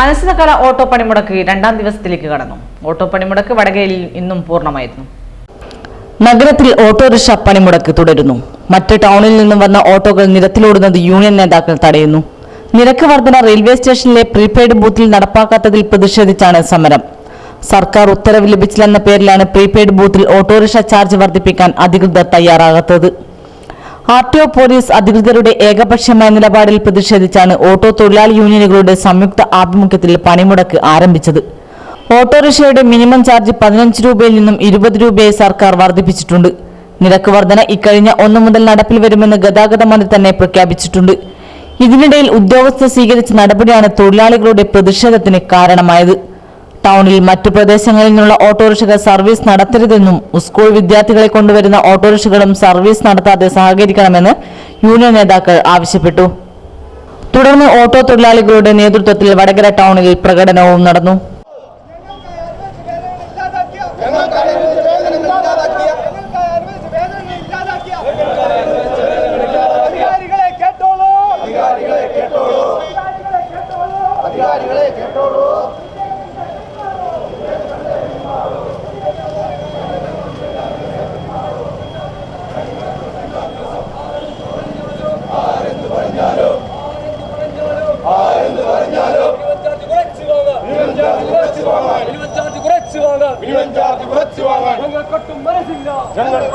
അനിശ്ചിതകാല ഓട്ടോ പണിമുടക്ക് രണ്ടാം ദിവസത്തിലേക്ക് കടന്നു. ഓട്ടോ പണിമുടക്ക് വടകരയിൽ ഇന്നും പൂർണമായിരുന്നു. നഗരത്തിൽ ഓട്ടോറിക്ഷ പണിമുടക്ക് തുടരുന്നു. മറ്റ് ടൗണിൽ നിന്നും വന്ന ഓട്ടോകൾ നിരത്തിലോടുന്നത് യൂണിയൻ നേതാക്കൾ തടയുന്നു. നിരക്ക് വർധന റെയിൽവേ സ്റ്റേഷനിലെ പ്രീപെയ്ഡ് ബൂത്തിൽ നടപ്പാക്കാത്തതിൽ പ്രതിഷേധിച്ചാണ് സമരം. സർക്കാർ ഉത്തരവ് ലഭിച്ചില്ലെന്ന പേരിലാണ് പ്രീപെയ്ഡ് ബൂത്തിൽ ഓട്ടോറിക്ഷ ചാർജ് വർദ്ധിപ്പിക്കാൻ അധികൃതർ തയ്യാറാകാത്തത്. ആർ ടി ഒ പോലീസ് അധികൃതരുടെ ഏകപക്ഷീയമായ നിലപാടിൽ പ്രതിഷേധിച്ചാണ് ഓട്ടോ തൊഴിലാളി യൂണിയനുകളുടെ സംയുക്ത ആഭിമുഖ്യത്തിൽ പണിമുടക്ക് ആരംഭിച്ചത്. ഓട്ടോറിക്ഷയുടെ മിനിമം ചാർജ് പതിനഞ്ച് രൂപയിൽ നിന്നും ഇരുപത് രൂപയെ സർക്കാർ വർദ്ധിപ്പിച്ചിട്ടുണ്ട്. നിരക്ക് വർധന ഇക്കഴിഞ്ഞ ഒന്നു മുതൽ നടപ്പിൽ വരുമെന്ന് ഗതാഗത മന്ത്രി തന്നെ പ്രഖ്യാപിച്ചിട്ടുണ്ട്. ഇതിനിടയിൽ ഉദ്യോഗസ്ഥർ സ്വീകരിച്ച നടപടിയാണ് തൊഴിലാളികളുടെ പ്രതിഷേധത്തിന് കാരണമായത്. ടൗണിൽ മറ്റു പ്രദേശങ്ങളിൽ നിന്നുള്ള ഓട്ടോറിക്ഷകൾ സർവീസ് നടത്തരുതെന്നും സ്കൂൾ വിദ്യാർത്ഥികളെ കൊണ്ടുവരുന്ന ഓട്ടോറിക്ഷകളും സർവീസ് നടത്താതെ സഹകരിക്കണമെന്ന് യൂണിയൻ നേതാക്കൾ ആവശ്യപ്പെട്ടു. തുടർന്ന് ഓട്ടോ തൊഴിലാളികളുടെ നേതൃത്വത്തിൽ വടകര ടൗണിൽ പ്രകടനവും നടന്നു. അധികാരികളെ കേട്ടോളൂ. ಜಂಗಲ್